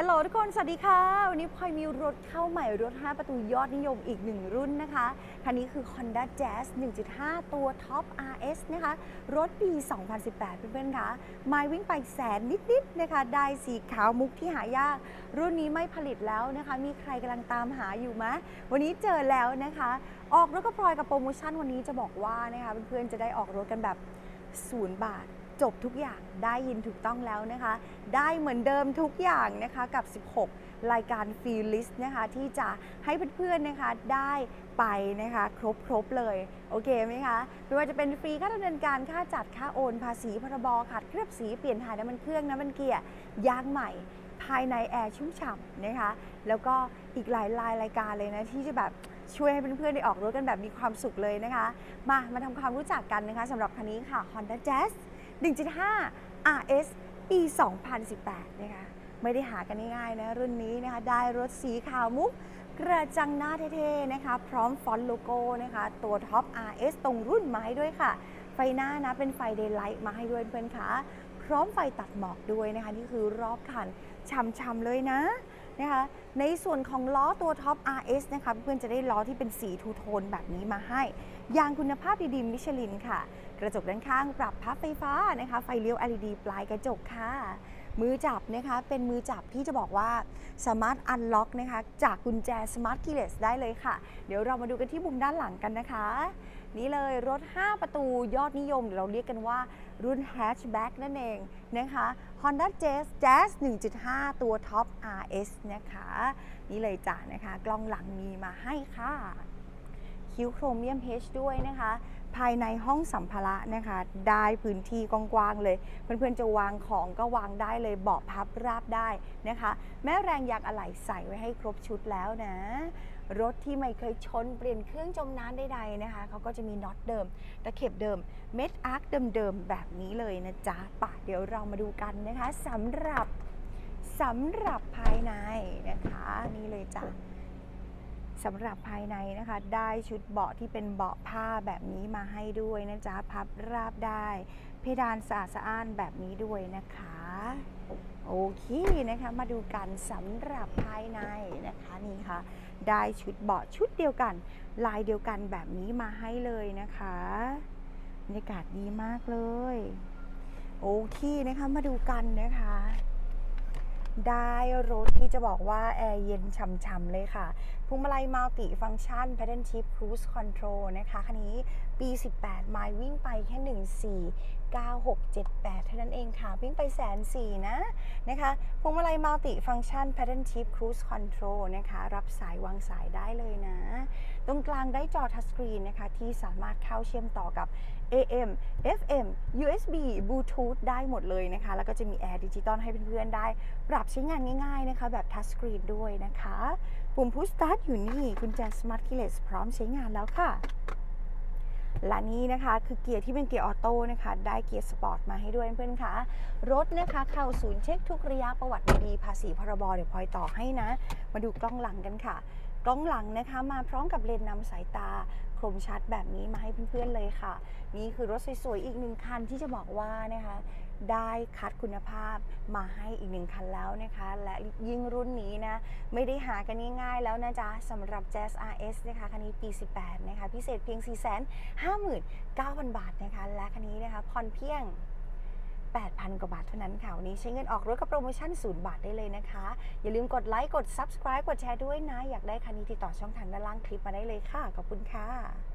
ฮัลโหลทุกคน สวัสดีค่ะ วันนี้พลอยมีรถเข้าใหม่รถ 5 ประตูยอดนิยมอีกหนึ่งรุ่นนะคะ คันนี้คือ Honda Jazz 1.5 ตัว Top RS นะคะ รถปี 2018 เพื่อนๆคะไมล์วิ่งไปแสนนิดๆนะคะ ได้สีขาวมุกที่หายาก รุ่นนี้ไม่ผลิตแล้วนะคะ มีใครกำลังตามหาอยู่ไหมวันนี้เจอแล้วนะคะ ออกรถกับพลอยกับโปรโมชั่นวันนี้จะบอกว่านะคะเพื่อนๆจะได้ออกรถกันแบบศูนย์บาท จบทุกอย่างได้ยินถูกต้องแล้วนะคะ ได้เหมือนเดิมทุกอย่างนะคะกับ 16 รายการฟรีลิสต์นะคะที่จะให้เพื่อนๆนะคะได้ไปนะคะครบครบๆเลย โอเคไหมคะไม่ว่าจะเป็นฟรีค่าดำเนินการค่าจัดค่าโอน ภาษีพรบขัดเคลือบสีเปลี่ยนถ่ายน้ำมันเครื่องน้ำมันเกียร์ยางใหม่ ภายในแอร์ชุ่มฉ่ำนะคะแล้วก็อีกหลายรายรายการเลยนะที่จะแบบช่วยให้เพื่อนๆได้ออกรถกันแบบมีความสุขเลยนะคะ มามาทำความรู้จักกันนะคะสำหรับคันนี้ค่ะ Honda Jazz 1.5 RS ปี2018 นะคะ ไม่ได้หากันง่ายๆนะ รุ่นนี้นะคะ ได้รถสีขาวมุกกระจังหน้าเท่ๆนะคะ พร้อมฟอนต์โลโก้นะคะ ตัวท็อป RS ตรงรุ่นมาให้ด้วยค่ะ ไฟหน้านะ เป็นไฟเดย์ไลท์มาให้ด้วยเพื่อนๆคะพร้อมไฟตัดหมอกด้วยนะคะ นี่คือรอบคันช่ำๆเลยนะนะคะในส่วนของล้อตัวท็อป RS นะคะเพื่อนจะได้ล้อที่เป็นสีทูโทนแบบนี้มาให้ ยางคุณภาพดีๆมิชลินค่ะ กระจกด้านข้างปรับพับไฟฟ้านะคะ ไฟเลี้ยว LED ปลายกระจกค่ะ มือจับนะคะ เป็นมือจับที่จะบอกว่าสามารถอันล็อกนะคะ จากกุญแจ Smart Keyless ได้เลยค่ะ เดี๋ยวเรามาดูกันที่มุมด้านหลังกันนะคะ นี่เลยรถ 5 ประตูยอดนิยมเดี๋ยวเราเรียกกันว่ารุ่น Hatchback นั่นเองนะคะ Honda Jazz Jazz 1.5 ตัว Top RS นะคะ นี่เลยจ้ะนะคะ กล้องหลังมีมาให้ค่ะ คิ้วโครเมียม H ด้วยนะคะ ภายในห้องสัมภาระนะคะ ได้พื้นที่กว้างๆเลย เพื่อนๆจะวางของก็วางได้เลยเบาะพับราบได้นะคะ แม้แรงยางอะไหล่ใส่ไว้ให้ครบชุดแล้วนะ รถที่ไม่เคยชนเปลี่ยนเครื่องจมน้ำใดๆนะคะเขาก็จะมีน็อตเดิมตะเข็บเดิมเม็ดอาร์คเดิมๆแบบนี้เลยนะจ๊ะป่ะเดี๋ยวเรามาดูกันนะคะสำหรับสำหรับภายในนะคะ นี่เลยจ้ะ สำหรับภายในนะคะ ได้ชุดเบาะที่เป็นเบาะผ้าแบบนี้มาให้ด้วยนะจ๊ะพับราบได้ เพดานสะอาดสะอ้านแบบนี้ด้วยนะคะ โอเคนะคะ มาดูกันสำหรับภายในนะคะนี่ค่ะ ได้ชุดเบาะชุดเดียวกัน ลายเดียวกันแบบนี้มาให้เลยนะคะบรรยากาศดีมากเลย โอเคนะคะมาดูกันนะคะ ได้รถที่จะบอกว่า แอร์เย็นฉ่ำๆเลยค่ะพวงมาลัยมัลติฟัง c t ชัน Pattern Shift Cruise Control นะคะคันนี้ปี 18 ไมล์วิ่งไปแค่ 149678 เท่านั้นเองค่ะ วิ่งไปแสนสี่นะนะคะพวงมาลัยมัลติฟัง c t ชัน Pattern Shift Cruise Control นะคะ รับสายวางสายได้เลยนะ ตรงกลางได้จอทัชสกรีนนะคะที่สามารถเข้าเชื่อมต่อกับ AM FM USB Bluetooth ได้หมดเลยนะคะ แล้วก็จะมีแอร์ดิจิตอลให้เพื่อนๆได้ ปรับใช้งานง่ายๆนะคะ แบบทัชสกรีนด้วยนะคะ ปุ่มพุชสตาร์ทอยู่นี่กุญแจ Smart Keyless พร้อมใช้งานแล้วค่ะและนี่นะคะคือเกียร์ที่เป็นเกียร์ออโต้นะคะ ได้เกียร์สปอร์ตมาให้ด้วยเพื่อนๆคะรถนะคะเข้าศูนย์เช็คทุกระยะประวัติดีภาษีพรบเดี๋ยวพลอยต่อให้นะ มาดูกล้องหลังกันค่ะ กล้องหลังนะคะมาพร้อมกับเลนส์นำสายตาคมชัดแบบนี้มาให้เพื่อนๆเลยค่ะ นี่คือรถสวยๆอีกหนึ่งคันที่จะบอกว่านะคะ ได้คัดคุณภาพมาให้อีกหนึ่งคันแล้วนะคะ และยิ่งรุ่นนี้นะ ไม่ได้หากันง่ายๆแล้วนะจ๊ะสำหรับ Jazz RS นะคะ คันนี้ปี 18 นะคะ พิเศษเพียง 459,000 บาทนะคะ และคันนี้นะคะผ่อนเพียง 8,000 กว่าบาทเท่านั้นค่ะ วันนี้ใช้เงินออกรถกับโปรโมชั่น 0 บาทได้เลยนะคะ อย่าลืมกดไลค์ กด Subscribe กดแชร์ด้วยนะ อยากได้คันนี้ติดต่อช่องทางด้านล่างคลิปมาได้เลยค่ะ ขอบคุณค่ะ